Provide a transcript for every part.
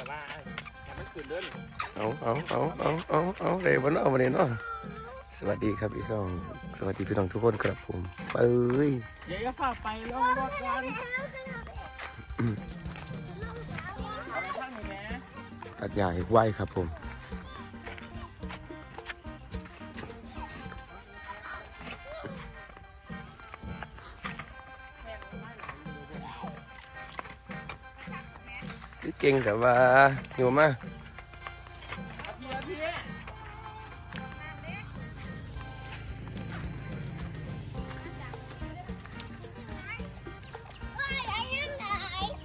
แบบว่าแต่มันขึ้นเดินเอาเอาเอาเอาเอาเอาเดี๋ยววันเอาวันนี้เนาะสวัสดีครับพี่น้อง สวัสดีพี่น้องทุกคนครับผมเอ้ยเดี๋ยวจะพาไปลองรถกันเอาไปข้างตัดหญ้าให้ไวครับผม เก่งแต่ว่าอยู่มาเอาพี่เอาพี่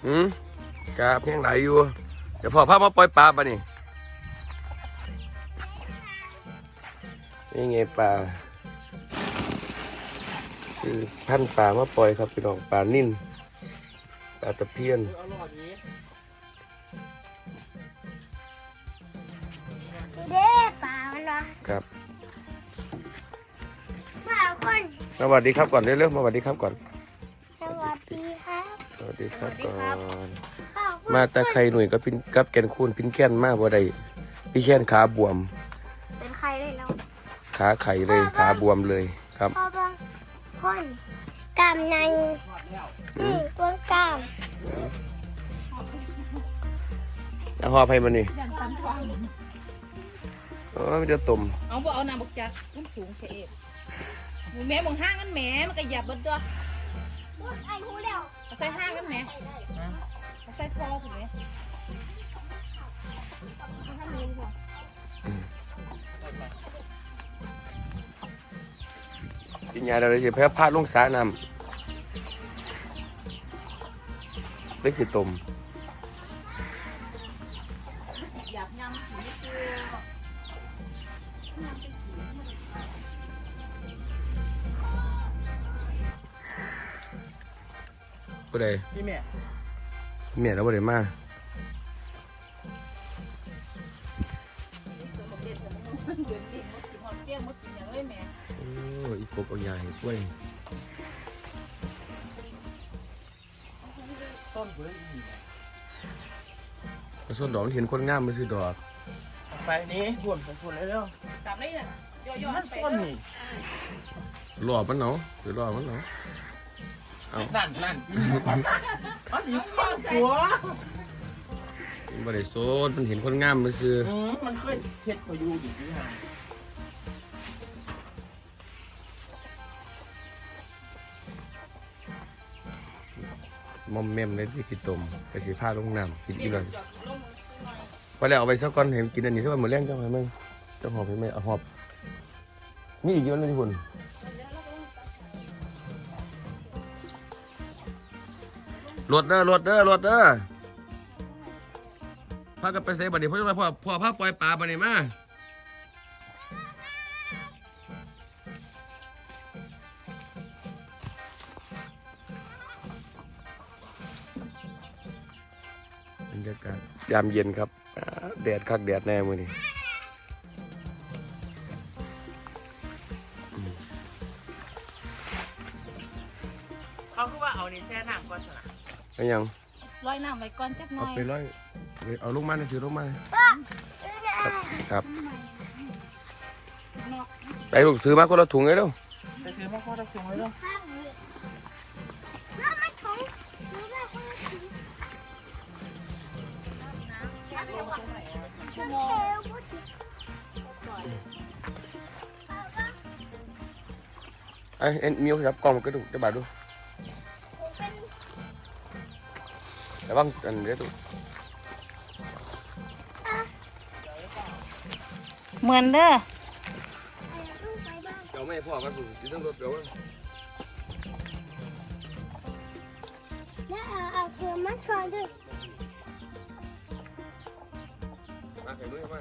หืมกาเพียงไหลอยู่ เดี๋ยวพ่อพามาปล่อยปลาปะนี่นี่ไงปลาซื้อพันธุ์ปลามาปล่อยครับพี่น้องปลานิ่นปลาตะเพียน ครับป่าคนสวัสดีครับก่อนเร็วๆมาสวัสดีครับก่อน สวัสดีครับสวัสดีครับก่อนป่าคนมาตาไข่หนุ่ยกับพินกับแกนคูนพินแค้นมากบ่ได้พี่แค้นขาบวม เป็นใครเลยเราขาไข่เลยขาบวมเลยครับพ่อบางคนกามในนี่บนกามเอาหอบให้มันนี่ ยันตันทองอ๋อมันจะตุ่มเอาบ่เอาน้ำบักจักมันสูงเทเอฟหมูแม่มองห้างกันแหมมันก็หยับเบิดตัวพูดไอ้หูเดียวเอาใส่ห้างกันแหมเอาใส่ทอถูกไหมกินยาเราเลยจะแพ้พลาดลงสระน้ำนี่คือตุ่ม บ่ได้พี่แม่เมียเราบ่ได้มาตัวประเภทของมันเดือนดิมดกินหอมเปี้ยงมดกินอย่างเลยแหมโอ้อีกบเอายาให้กล้วยต้นเบื่ออีกมาส่วนดอกมันเห็นคนงามมาซื้อดอกไปนี้หุ่นไปหุ่นเลยเร็วจับได้เนี่ยย่อมันๆไปต้นเลยนี่หลอบมันเนาะหรือหลอบมันเนาะ นั่นนั่นอันนี้ซ่อนหัวมันบ่ได้โซดมันเห็นคนงามมาซื้ออืมมันเคยเฮ็ดพออยู่อยู่ที่ห่างมอมแมมเลยที่กินตุ่มไปสีผ้าลงน้ำกินอีกหน่อยจอดลงพอแล้วเอาไปสักก้อนเห็นกินอันนี้สักวันมื้อแรงจังไหมมึงจะหอบให้ไหมเอาหอบมีอีกเยอะเลยที่คุณ รถเด้อรถเด้อรถเด้อพากันไปเซบัดนี้พ่อพ่อพ่อพาปล่อยปลาบัดนี้มาบรรยากาศยามเย็นครับแดดคักแดดแน่มือนี้ เอายังร้อยน้ำไว้ก่อนจักหน่เอาอยไปร้อยเอาลูกมาหน่อยสิลูกมาครับครับ ไปลูกถือมาคนละถุงเลยเร็วไปซื้อมาข้าวตะคุงเลยเร็วข้างนี้แล้วมันถงดูแลคนละทีชั่วโมงไอ้เอ็นมิวครับกล่องมันก็ดูจะบาดดู แต่บางอันเดี๋ยวดูเหมือนเด้อเดี๋ยวไม่พ่อกันดูอยู่ทั้งรถเดี๋ยวแล้วเอาเอาเกลือมาช่วยด้วยมาเห็นด้วยมา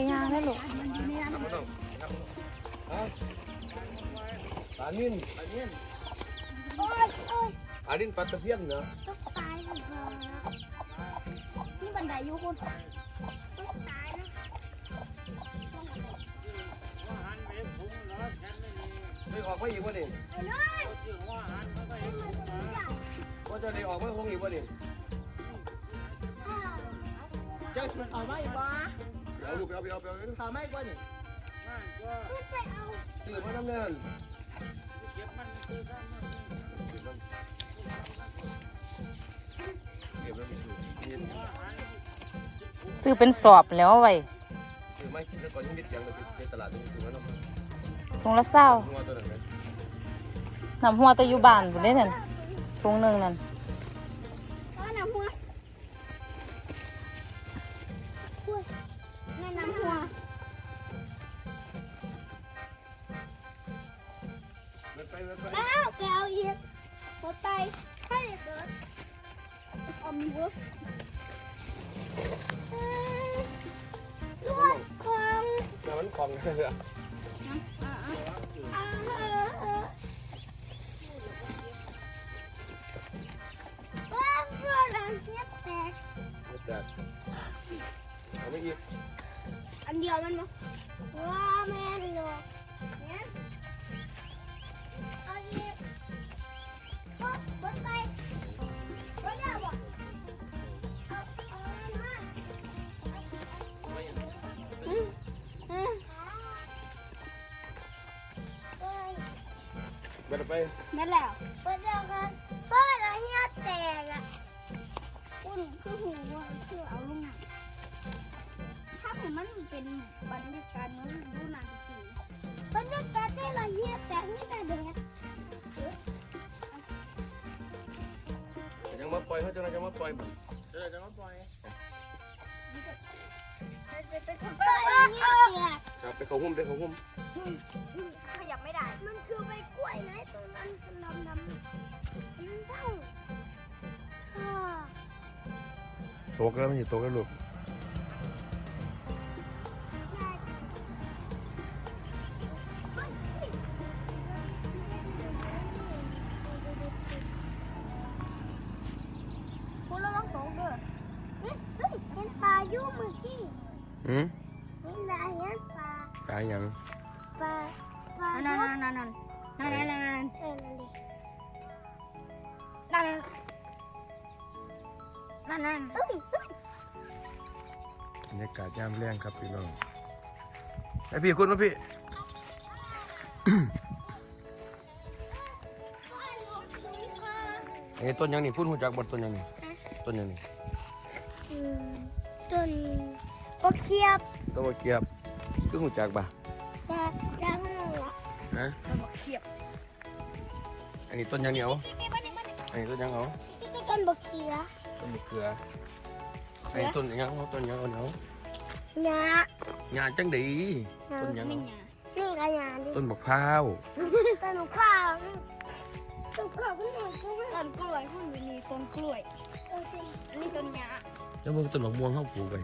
อยๆย่างได้ลูกครับไม่ต้องครับเอาปลานิ่นอันนี้ปโอ้ยโอ้ยอาดินปัตตะเพียนเนาะต้องตายสิครับนี่บันไดอยู่คุณต้องตายนะไม่ออกมาอีกวะนี่ไปเลยว่าจะได้ออกมาคงอีกวะนี่อ่าเจ้าชวนเขาไม่บ้า เอาลูกไปเอาไปเอาไปเอาไปเขาไม่บ้านี่ขึ้นไปเอาซื้อมาทำเนินเก็บแล้วมีซื้อเย็นซื้อเป็นสอบแล้วไว้ซื้อไม่กินแล้วก่อนยังมิดยังในตลาดต้องซื้อมาเนาะถุงละเศร้างัวตัวนั้นไหนำหัวตะยู่บ้านพุ่นได้นั่นถุงหนึ่งนั่น เดินไปเดินไปอ้าวไปเอาอีกหมดไปให้เกิดอมบุสเอ้ยรวดของแต่มันของเลยอะอันเสียแตกไม่แตกเอาไม่อีกอันเดียวมันมั้ว้าแม่ ไปนั่นแหละเปิดแล้วครับเปิดแล้วเฮียแตกอะคุณคือหูว่าคือเอาลูกหนังถ้าผมมันเป็นบรรยากาศนู้นดูหนังจริงบรรยากาศที่เราเฮียแตกนี่แต่เด็กยังมาปล่อยเขาจะยังมาปล่อยมันเดี๋ยวจะมาปล่อย เปิดแล้วเฮียแตกครับไปเขาหุ้มไปเขาหุ้มขยับไม่ได้ มันคือใบกล้วยนะตัวนั้นเป็นดำดำมันเท่าอ่าตกแล้วมันอยู่ตกแล้วลูกคุณเราต้องตกด้วยเฮ้ยเฮ้ยเห็นปลาอยู่เมื่อกี้ อืมเห็นได้เห็นปลาตายยังปลาปลานั่นนั่นนั่นนั่นนั่นนั่นนั่นนั่นเออนั่นดินั่นนั่นนั่นเฮ้ยเฮ้ยบรรยากาศยามแรงครับพี่น้องไอพี่คุณมาพี่ไอ้ต้นยังนี่พูดหูจักบทต้นยังนี่ต้นยังนี่อืมต้น โอเคียบต้นมะเกียบคือหูจักป่ะแต่ดังเลยอะฮะเขียบอันนี้ต้นยังเหนียวอันนี้ต้นยังเอานี่ต้นบกเคียต้นมะเขืออันนี้ต้นยังเอาต้นยังเอาเหนียวหญ้าหญ้าจังดีต้นยังไม่เอาหยานี่ก็หญ้าดิต้นมะพร้าวต้นข้าวนี่ต้นข้าวก็หน่อยก็ไม่ต้นกล้วยพวกนี้นี่ต้นกล้วยเออสิอันนี้ต้นหยาแล้วมึงต้นมะม่วงเข้าปลูกไป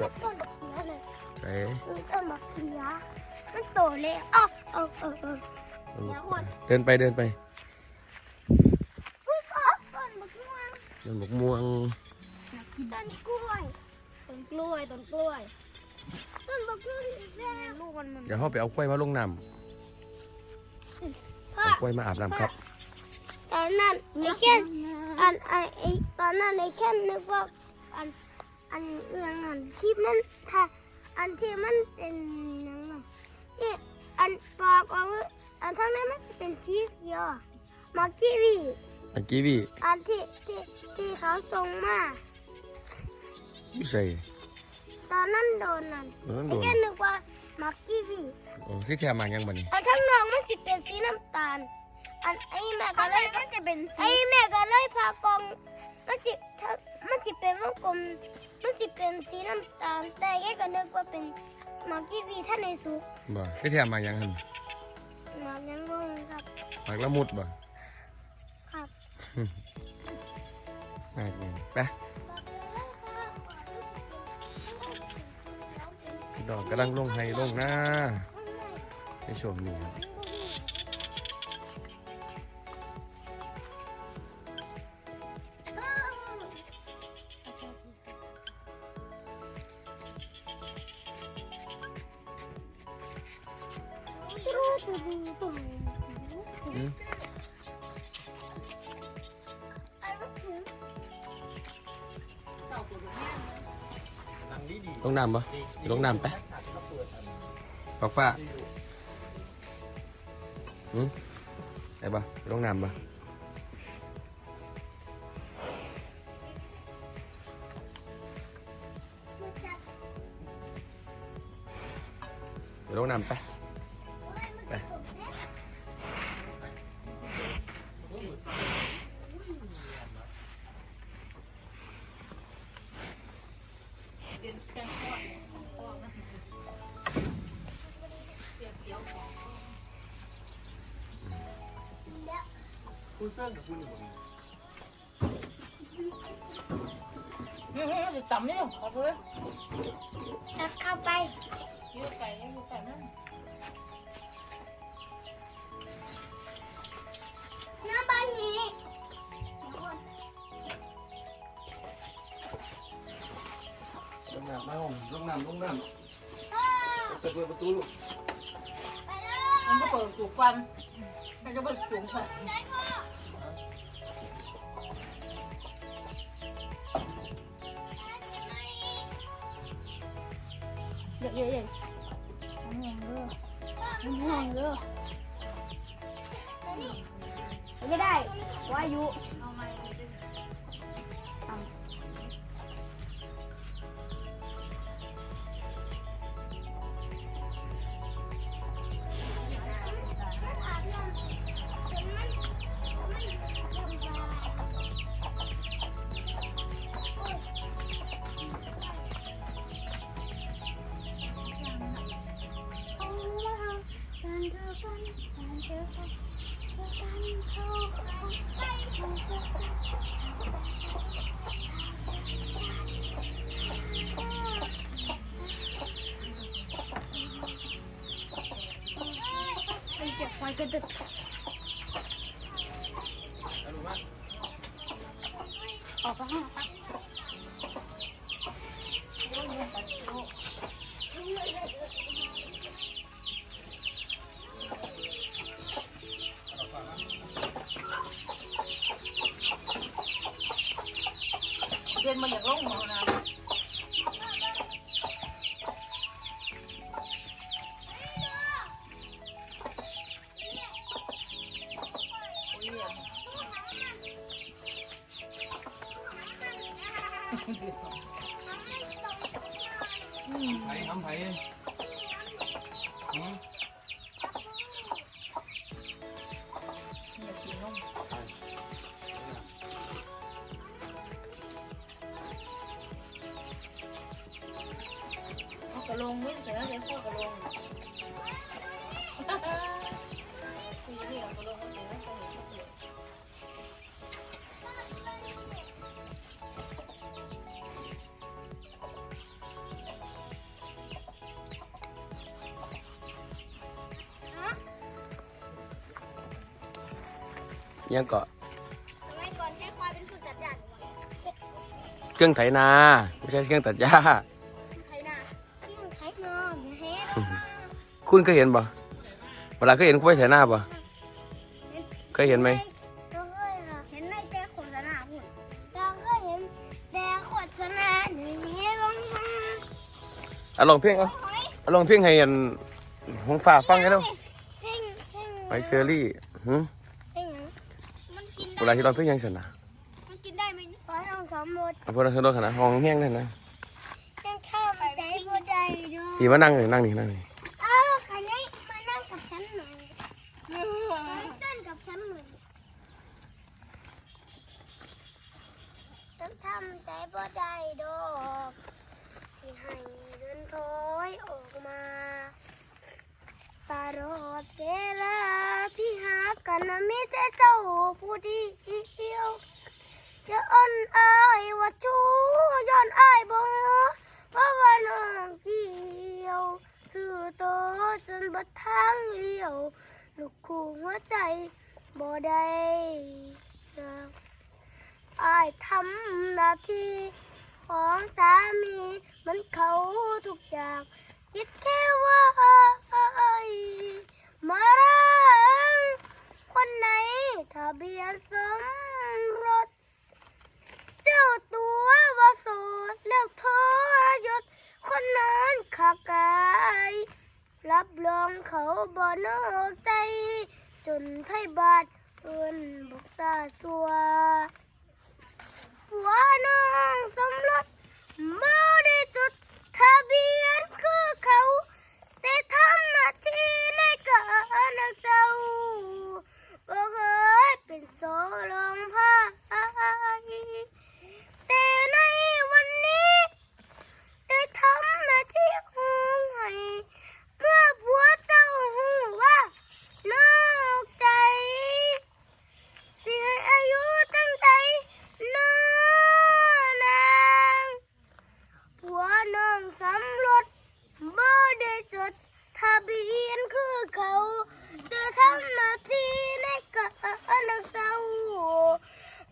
มันบ่น่ะมันต้นบกเคียเลยใช่มันต้นบกเคียมันโตแล้วเอ้าเออเออเออเดินไปเดินไปอุ้ยพ่อต้นบกม่วงต้นมะม่วงต้นกล้วยต้นกล้วยต้นกล้วยต้นบกม่วงอีกแล้วลูกมันมันเดี๋ยวเขาไปเอากล้วยมาลงน้ำพ่อเอากล้วยมาอาบน้ำครับตอนนั้นไอ้แค่อันไอ้ไอ้ตอนนั้นไอ้แค่นึกว่าอัน อันเรื่องอันที่มันถ้าอันที่มันเป็นหยังน่ะนี่อันปอกออกมาอันทั้งนั้นมันเป็นสีเขียวอะมากีวีอันกีวีอันที่ที่ที่เขาส่งมาไม่ใช่ตอนนั้นโดนนั่นเออโดไอ้นแค่นึกว่ามากีวีโอ้ที่แท้มายังบัดนี้อันทั้งนอกมันสิเป็นสีน้ำตาล อันไอ้แม่ก็เลยมันจะเป็นไอ้แม่ก็เลยพากองมันจิทั้งมันจิเป็นวงกลม มันจิเป็นสีน้ำตาล แต่แกก็นึกว่าเป็นมากีวีท่านในสุกบ่ที่แท้มายังหันมายังงงครับหมากละมุดบ่ครับหมากนี่ไปพี่น้องกำลังลงไห้ลงหน้าในช่วงนี้ครับ ลงน้ำไปปอกฟ้าอืมได้ปะลงน้ำปะมันชัดเดี๋ยวลงน้ำไป คุณเซิร์กับคุณอยู่บนนี่ๆจะจำนี่ขอเลยตักเข้าไปยืดไก่ยืดไก่นั่นน้ำบ้านนี้ลงน้ำมาห้องลงน้ำลงน้ำเปิดประตูลูกมันก็เปิดจุกฟันมันจะเปิดจุกค่ะ อ้เจ็บไฟกระดึกออกไปข้างนอกเรียนมาอย่างล่งหัวนะ ยังเกาะสมัยก่อนใช้ควายเป็นฝึกจัดจัดเครื่องไถนาไม่ใช่เครื่องตัดหญ้าใครน่ะที่มึงใช้นอนเฮ็ดคุณเคยเห็นปะเวลาเคยเห็นควายไถนาปะเคยเห็นไหมเราเคยค่ะเห็นในแต่โฆษณาหุ่นเราเคยเห็นแต่โฆษณาหนีลงมาเอาลองเพลงเอาเอาลองเพลงให้อันหงฝ่าฟังให้แล้วเพ่งเพ่งไปเชอรี่หืม วลาที่ร้องเพลงยังสนนะมันกินได้ไหมขอลองสามหมดเอาพวกเราเธอร้องขนาดห้องแห้งได้นะยังข้ามใจบ่ได้ด้วยพี่มานั่งเลยนั่งนี่นั่งนี่ หน้าที่ของสามีมันเขาทุกอย่างคิดแค่ว่ามารังคนไหนทะเบียนสมรส เจ้าตัวว่าโสดแล้วทรยศ คนนั้นขากาย รับรองเขาบ่นอกใจ จนไทยบาดเอินบุกซาสัว ผัวน้องสมรสบ่ได้จดทะเบียนคือเขา แต่ทำหน้าที่ในการรักเจ้าบ่เคยเป็นโซลองพายแต่ในวันนี้ ได้ทำหน้าที่หูให้เมื่อผัวเจ้าหูว่านอกใจ สิให้อายุตั้งใจนอนางผัวน้องสำรวจบ่ได้จดทะเบียนคือเขาแต่ทำหน้าที่ในการรักเจ้า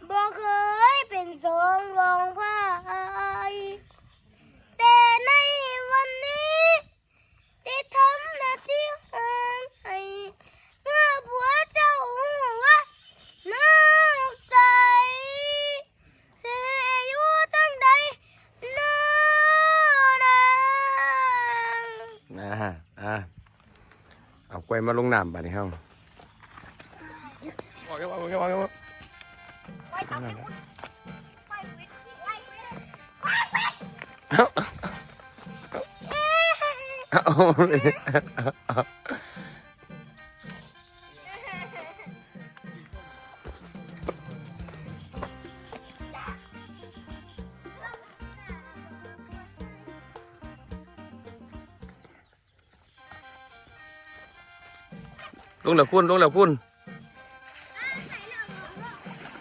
บ่เคยเป็นสองรองพาย แต่ในวันนี้ได้ทำหน้าที่ให้เมื่อผัวเจ้าหูว่านอกใจเสียอายุตั้งใดนอนาง อ่าอ่า เอากล้วยมาลงน้ำบัดนี้เฮาเอาเอาเอาเอาเอาเอาเอา แล้วคุณลงแล้วคุณ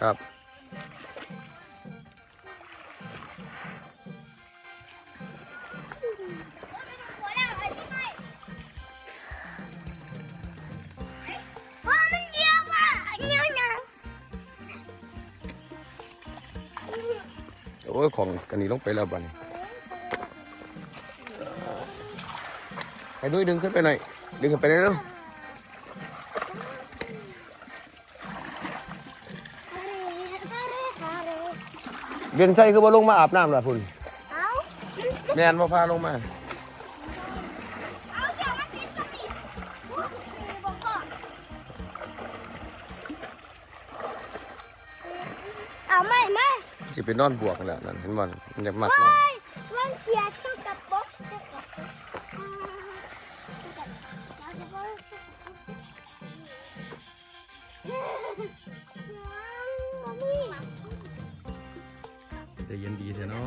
ครับ โอ้ยของกันนี้ลงไปแล้วบัดนี้ไปด้วยดึงขึ้นไปหน่อย ดึงขึ้นไปเร็ว เรียนใช่คือว่าลงมาอาบน้ำล่ะพุ่นเอาแม่นบ่พาลงมา เอาเชือกมาติดตรงนี้คือบอกก่อนเอาไม่ไม่สิไปนอนบวกนั่นแหละนั่นเห็นบ่มันจะมัดนอนไม่วันเสียเท่ จะเย็นดีเถอะเนาะ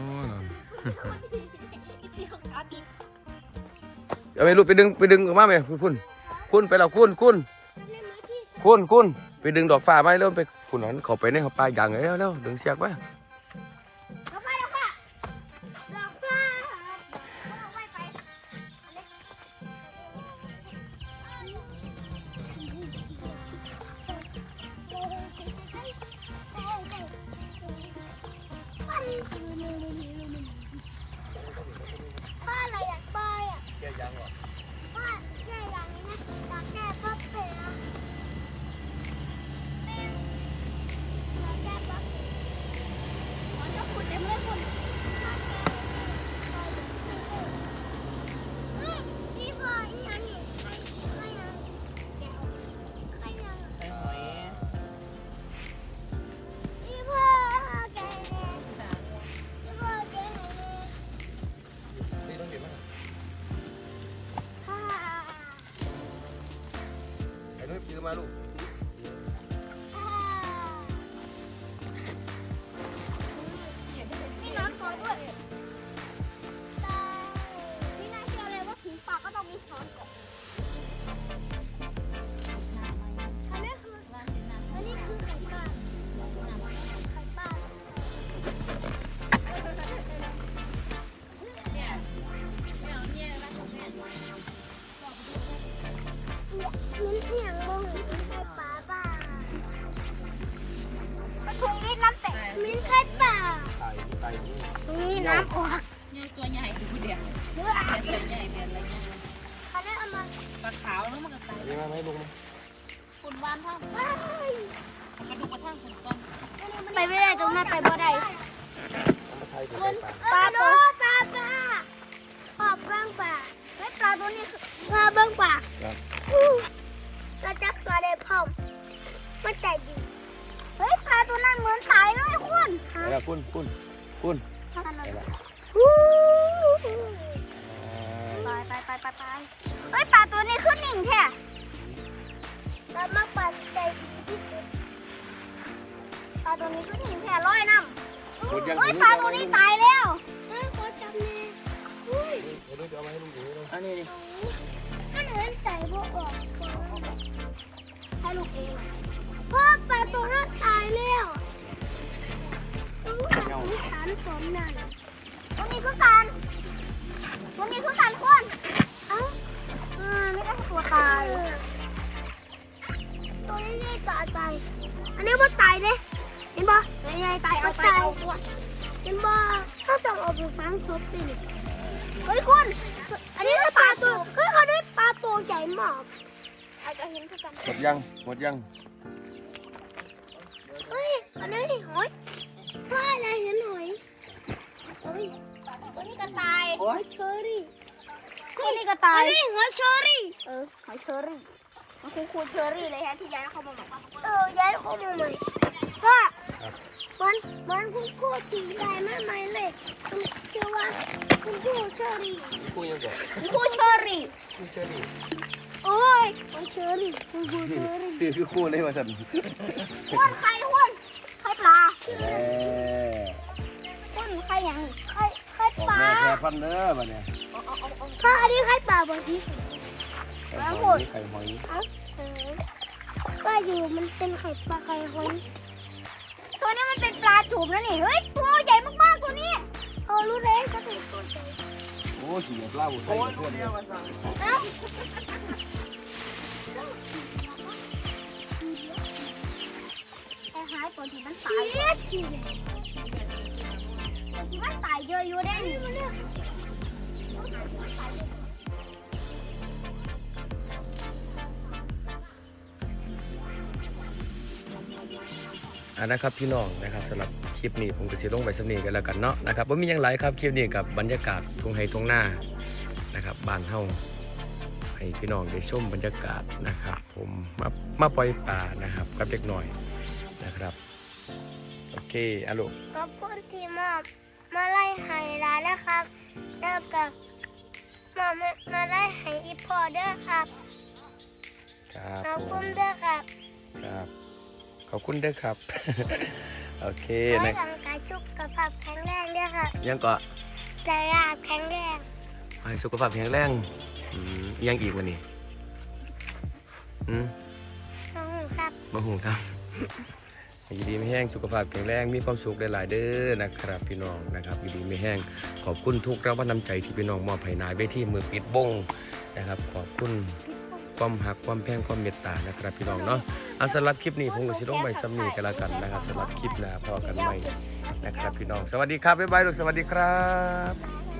สีของขาบินเอาไปลูกไปดึงไปดึงออกมาไหมคุณคุณคุณไปเราคุณคุณคุณคุณไปดึงดอกฟ้าไม้เริ่มไปคุณนั้นเขาไปในเขาปลายย่างเลยแล้วแล้วดึงเสียกไว้ คุณ หมดยังเฮ้ยอันนี้หอยว่าอะไรเห็นหอยเฮ้ยตัวนี้ก็ตายหอยเชอรี่ตัวนี้ก็ตายอันนี้หอยเชอรี่เออหอยเชอรี่มันคือคูเชอรี่เลยฮะที่ย้ายเข้ามาบอกว่าเออย้ายเข้ามาใหม่ว่ามันมันคุณครูตีได้มากมายเลยคุณชื่อว่าคุณครูเชอรี่คุยยังก่อนคูเชอรี่คุยเชื่อดิ โอ้ยหอยเชอรี่คุณครูเชอรี่ซื้อคือคู่เลยมาสั่นห้วนไข่ห้วนไข่ปลาแหมห้วนไข่หยังไข่ไข่ออกปลาแม่แค่พันเด้อมาเนี่ยข้าอันนี้ไข่ปลาบางทีไข่หอยไข่หอยเอ้าเออว่าอยู่มันเป็นไข่ปลาไข่หอยตัวนี้มันเป็นปลาจูบนะนี่เฮ้ยตัวใหญ่มากๆตัวนี้เออรู้เลยก็ถึงตัวใจโอ้ขี่เหล้าไทโอ้ยยเพื่อนเดียวมาสั่งเอ้าไอ้หายตัวที่มันตาตายยทีเดียวตัวที่มันตายเยอะอยู่ได้ อ่านะครับพี่น้องนะครับสำหรับคลิปนี้ผมก็สิลงไปสำนีกันแล้วกันเนาะนะครับว่ามีหยังไรครับคลิปนี้กับบรรยากาศทุ่งไฮทุ่งหน้านะครับบ้านเฮาให้พี่น้องได้ชมบรรยากาศนะครับ ผมมามาปล่อยปลานะครับกับเด็กหน่อยนะครับโอเคอะลูกขอบคุณที่มอบมาไล่ไห้ร้านแล้วครับแล้วก็มามามาไล่ไห้อีพอเด้อครับครับขอบผคุมณเด้อครับครับข อบคุณเด้อครับ โอเคขอนะให้ร่างกายสุขภาพแข็งแรงเด้อครับยังก็ใจราบแข็งแรงให้สุขภาพแข็งแรงอืมยังอีกวันนี้อืมน้องครับมาหูครับอยู่ดีไม่แห้งสุขภาพแข็งแรงมีความสุขหลายๆเด้อนะครับ พี่น้องนะครับอยู่ดีไม่แห้งขอบคุณทุกรางวัลน้ำใจที่พี่น้องมอบให้นายเวทีมือปิดบงนะครับ ขอบคุณความหักความแพงความเมตตานะครับ พี่น้องเนาะ เอาสำหรับคลิปนี้ผมก็สิลงไปสำนีกันแล้วกันนะครับสำหรับคลิปหน้าพอกันใหม่นะครับพี่น้อง สวัสดีครับบ๊ายบายลูกสวัสดีครับ